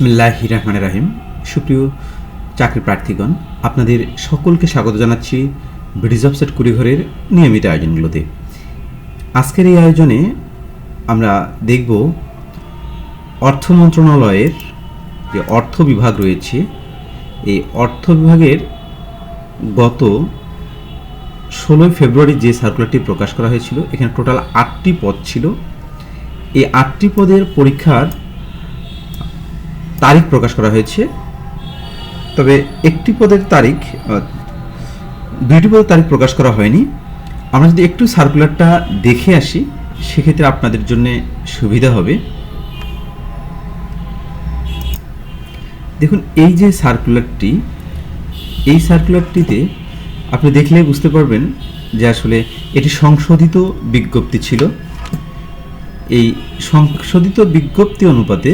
বিসমিল্লাহি রহমান রাহিম। সুপ্রিয় চাকরি প্রার্থীগণ, আপনাদের সকলকে স্বাগত জানাচ্ছি অফ সেট কুড়িঘরের নিয়মিত আয়োজনগুলোতে। আজকের এই আয়োজনে আমরা দেখব অর্থ মন্ত্রণালয়ের যে অর্থ বিভাগ রয়েছে, এই অর্থ বিভাগের গত ষোলোই ফেব্রুয়ারি যে সার্কুলারটি প্রকাশ করা হয়েছিল, এখানে টোটাল আটটি পদ ছিল। এই আটটি পদের পরীক্ষার তারিখ প্রকাশ করা হয়েছে। তবে একটি পদের তারিখ দুইটি পদের তারিখ প্রকাশ করা হয়নি। আমরা যদি একটু সার্কুলারটা দেখে আসি, সেক্ষেত্রে আপনাদের জন্য সুবিধা হবে। দেখুন, এই যে সার্কুলারটি এই সার্কুলারটিতে আপনি দেখলেই বুঝতে পারবেন যে আসলে এটি সংশোধিত বিজ্ঞপ্তি ছিল। এই সংশোধিত বিজ্ঞপ্তি অনুপাতে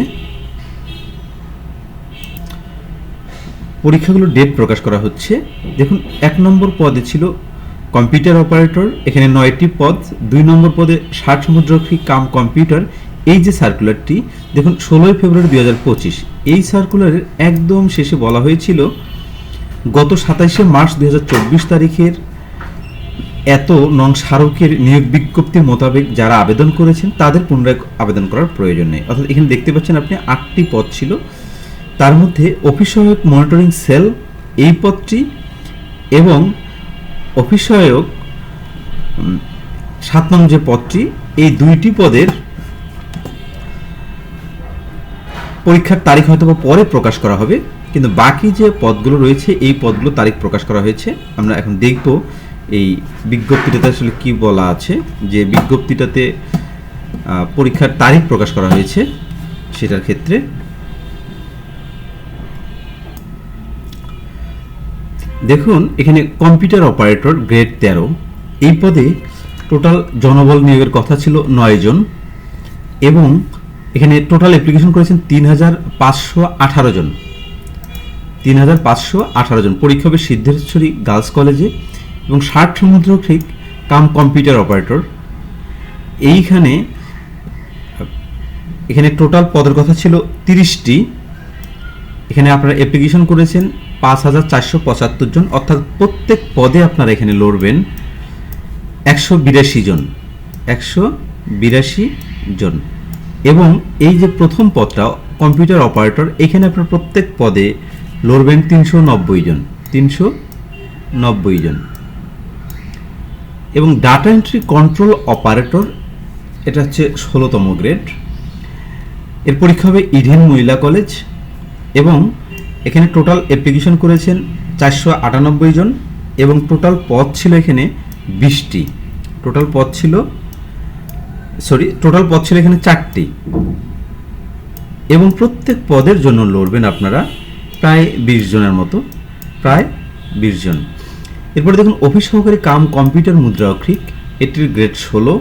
পরীক্ষাগুলোর ডেট প্রকাশ করা হচ্ছে। দেখুন, এক নম্বর পদে ছিল কম্পিউটার অপারেটর এখানে নয়টি পদ, দুই নম্বর পদে ষাট সমুদ্রক্ষী কাম কম্পিউটার এই যে সার্কুলারটি দেখুন, ষোলোই ফেব্রুয়ারি দুই হাজার পঁচিশ, এই সার্কুলারের একদম শেষে বলা হয়েছিল, গত সাতাইশে মার্চ দুই হাজার চব্বিশ তারিখের এত নং স্মারকের নিয়োগ বিজ্ঞপ্তির মোতাবেক যারা আবেদন করেছেন, তাদের পুনরায় আবেদন করার প্রয়োজন নেই। অর্থাৎ এখানে দেখতে পাচ্ছেন আপনি আটটি পদ ছিল। তার মধ্যে অফিস সহায়ক মনিটরিং সেল এই পদটি এবং অফিস সাত নং যে পদটি, এই দুইটি পদের পরীক্ষার তারিখ হয়তো পরে প্রকাশ করা হবে, কিন্তু বাকি যে পদগুলো রয়েছে, এই পদগুলো তারিখ প্রকাশ করা হয়েছে। আমরা এখন দেখব এই বিজ্ঞপ্তিটাতে আসলে কি বলা আছে, যে বিজ্ঞপ্তিটাতে পরীক্ষার তারিখ প্রকাশ করা হয়েছে, সেটার ক্ষেত্রে দেখুন, এখানে কম্পিউটার অপারেটর গ্রেড তেরো। এই পদে টোটাল জনবল নিয়োগের কথা ছিল নয় জন এবং এখানে টোটাল অ্যাপ্লিকেশন করেছেন তিন হাজার পাঁচশো আঠারো জন। তিন হাজার পাঁচশো আঠারো জন। পরীক্ষা হবে সিদ্ধেশ্বরী গার্লস কলেজে এবং ষাট সমুদ্র ক্রিক কাম কম্পিউটার অপারেটর এইখানে, এখানে টোটাল পদের কথা ছিল তিরিশটি। এখানে আপনারা অ্যাপ্লিকেশন করেছেন পাঁচ হাজার চারশো পঁচাত্তর জন, অর্থাৎ প্রত্যেক পদে আপনারা এখানে লড়বেন একশো বিরাশি জন। একশো বিরাশি জন। এবং এই যে প্রথম পদটা, কম্পিউটার অপারেটর, এখানে আপনার প্রত্যেক পদে লড়বেন তিনশো নব্বই জন। তিনশো নব্বই জন। এবং ডাটা এন্ট্রি কন্ট্রোল অপারেটর, এটা হচ্ছে ষোলোতম গ্রেড। এর পরীক্ষা হবে ইডেন মহিলা কলেজ এবং এখানে টোটাল অ্যাপ্লিকেশন করেছেন চারশো আটানব্বই জন এবং টোটাল পদ ছিল এখানে বিশটি। টোটাল পদ ছিল সরি টোটাল পদ ছিল এখানে চারটি। এবং প্রত্যেক পদের জন্য লড়বেন আপনারা প্রায় বিশ জনের মতো, প্রায় বিশ জন। এরপরে দেখুন, অফিস সহকারী কাম কম্পিউটার মুদ্রা অক্ষিক এটির গ্রেড ষোলো।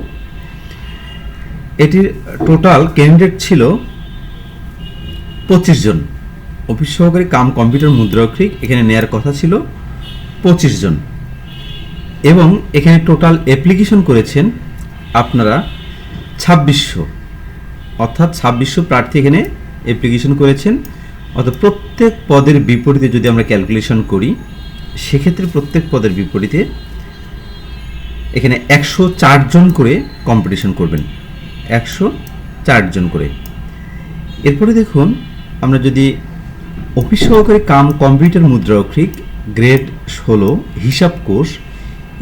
এটির টোটাল ক্যান্ডিডেট ছিল পঁচিশ জন। অফিস সহকারী কাম কম্পিউটার মুদ্রাক্ষরিক এখানে নেয়ার কথা ছিল পঁচিশ জন। এবং এখানে টোটাল অ্যাপ্লিকেশন করেছেন আপনারা ছাব্বিশশো। অর্থাৎ ছাব্বিশশো প্রার্থী এখানে অ্যাপ্লিকেশন করেছেন। অর্থাৎ প্রত্যেক পদের বিপরীতে যদি আমরা ক্যালকুলেশন করি, সেক্ষেত্রে প্রত্যেক পদের বিপরীতে এখানে একশো জন করে কম্পিটিশন করবেন। একশো জন করে। এরপরে দেখুন, আমরা যদি অফিস সহকারী কাম কম্পিউটার মুদ্রা অক্ষরিক গ্রেড ষোলো, হিসাব কোর্স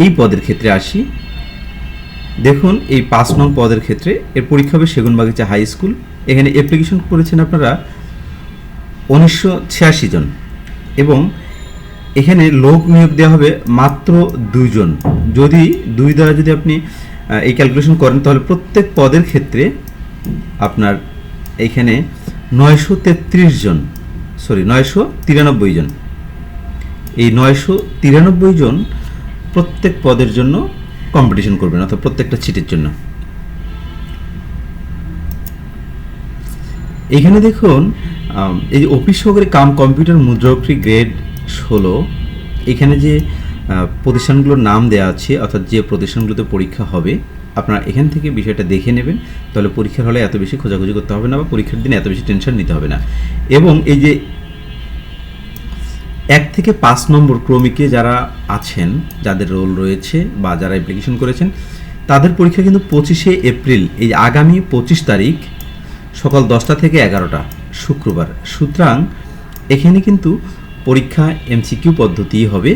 এই পদের ক্ষেত্রে আসি। দেখুন, এই পাঁচ নং পদের ক্ষেত্রে এর পরীক্ষা হবে সেগুনবাগিচা হাই স্কুল। এখানে অ্যাপ্লিকেশন করেছেন আপনারা উনিশশো ছিয়াশি জন। এবং এখানে লোক নিয়োগ দেওয়া হবে মাত্র দুইজন যদি দুই দ্বারা যদি আপনি এই ক্যালকুলেশন করেন, তাহলে প্রত্যেক পদের ক্ষেত্রে আপনার এইখানে নয়শো জন সরি, নয়শো তিরানব্বই জন। এই নয়শো তিরানব্বই জন প্রত্যেক পদের জন্য কম্পিটিশন করবেন, অর্থাৎ প্রত্যেকটা সিটের জন্য। এখানে দেখুন এই যে অফিস সহকারী কাম কম্পিউটার মুদ্রাক্ষী গ্রেড ষোলো, এখানে যে প্রতিষ্ঠানগুলোর নাম দেওয়া আছে, অর্থাৎ যে প্রতিষ্ঠানগুলোতে পরীক্ষা হবে, আপনারা এখান থেকে বিষয়টা দেখে নেবেন, তাহলে পরীক্ষার হলে এত বেশি খোঁজাখুঁজি করতে হবে না বা পরীক্ষার দিনে এত বেশি টেনশন নিতে হবে না। এবং এই যে এক থেকে পাঁচ নম্বর ক্রমিকে যারা আছেন, যাদের রোল রয়েছে বা যারা অ্যাপ্লিকেশন করেছেন, তাদের পরীক্ষা কিন্তু পঁচিশে এপ্রিল, এই আগামী পঁচিশ তারিখ সকাল দশটা থেকে এগারোটা, শুক্রবার। সুতরাং এখানে কিন্তু পরীক্ষা এমসিকিউ পদ্ধতি হবে।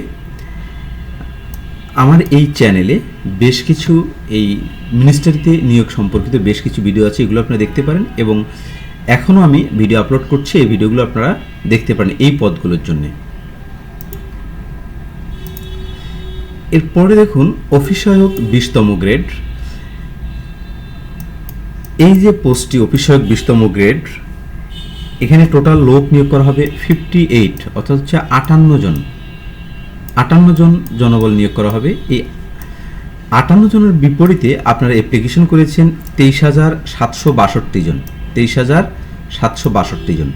আমার এই চ্যানেলে বেশ কিছু এই মিনিস্ট্রিতে নিয়োগ সম্পর্কিত বেশ কিছু ভিডিও আছে, এগুলো আপনারা দেখতে পারেন এবং এখনও আমি ভিডিও আপলোড করছি, এই ভিডিওগুলো আপনারা দেখতে পারেন এই পদগুলোর জন্যে। এরপরে দেখুন অফিস সহায়ক বিশতম গ্রেড এই যে পোস্টটি অফিস সহায়ক বিশতম গ্রেড এখানে টোটাল লোক নিয়োগ করা হবে ফিফটি এইট অর্থাৎ হচ্ছে আটান্ন জন। আটান্ন জন জনবল নিয়োগ করা হবে। এই আটান্ন জনের বিপরীতে আপনারা অ্যাপ্লিকেশন করেছেন তেইশ হাজার সাতশো বাষট্টি জন। তেইশ হাজার সাতশো বাষট্টি জন।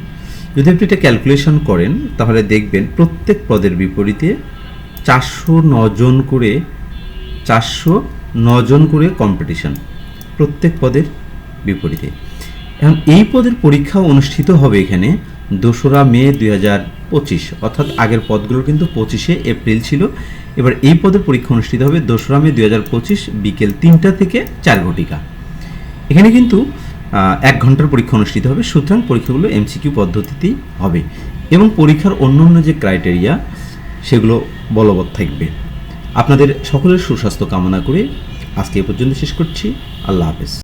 যদি আপনি এটা ক্যালকুলেশন করেন, তাহলে দেখবেন প্রত্যেক পদের বিপরীতে চারশো জন করে, চারশো নজন করে কম্পিটিশন প্রত্যেক পদের বিপরীতে। এখন এই পদের পরীক্ষা অনুষ্ঠিত হবে এখানে দোসরা মে দুই হাজার পঁচিশ, অর্থাৎ আগের পদগুলো কিন্তু পঁচিশে এপ্রিল ছিল। এবার এই পদের পরীক্ষা অনুষ্ঠিত হবে দোসরা মে দুই হাজার পঁচিশ বিকেল তিনটা থেকে চার ঘটিকা। এখানে কিন্তু এক ঘণ্টার পরীক্ষা অনুষ্ঠিত হবে, সুতরাং পরীক্ষাগুলো এমসিকিউ পদ্ধতিতেই হবে। এবং পরীক্ষার অন্য অন্য যে ক্রাইটেরিয়া সেগুলো বলবৎ থাকবে। আপনাদের সকলের সুস্বাস্থ্য কামনা করে আজকে এ পর্যন্ত শেষ করছি। আল্লাহ হাফেজ।